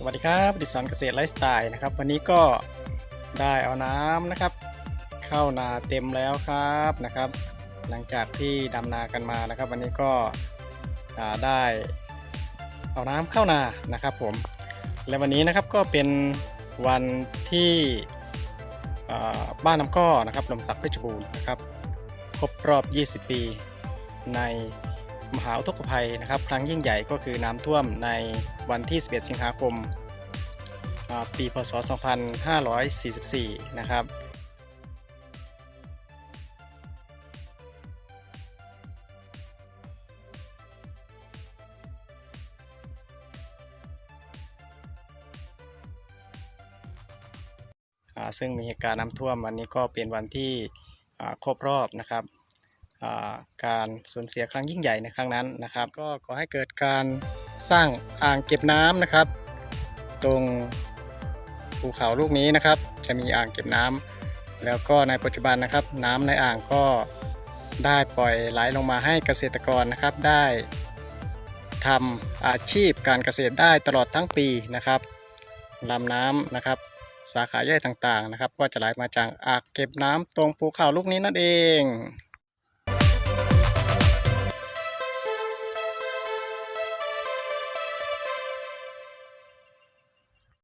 สวัสดีครับดิสันเกษตรไลฟ์สไตล์นะครับ วันนี้ก็ได้เอาน้ำนะครับ เข้านาเต็มแล้วครับนะครับ หลังจากที่ดำนากันมานะครับ วันนี้ก็ได้เอาน้ำเข้านานะครับผมและวันนี้นะครับก็เป็นวันที่บ้านน้ำก้อนะครับลมศักดิ์เพชรบูรณ์นะครับ ครบรอบ 20 ปีใน มหาอุทกภัยนะครับ ครั้งยิ่งใหญ่ก็คือน้ำท่วมในวันที่ 11 สิงหาคม ปีพศ 2544 นะครับซึ่งมีเหตุการณ์น้ำท่วมวันนี้ก็เป็นวันที่ครบรอบนะครับ การสูญเสียครั้งยิ่งใหญ่ในครั้งนั้นนะครับ ก็ขอให้เกิดการสร้างอ่างเก็บน้ำนะครับ ตรงภูเขาลูกนี้นะครับ จะมีอ่างเก็บน้ำแล้วก็ในปัจจุบันนะครับ น้ำในอ่างก็ได้ปล่อยไหลลงมาให้เกษตรกรนะครับ ได้ทำอาชีพการเกษตรได้ตลอดทั้งปีนะครับลำน้ำนะครับ สาขาย่อยต่างๆนะครับ ก็จะไหลมาจากอ่างเก็บน้ำตรงภูเขาลูกนี้นั่นเอง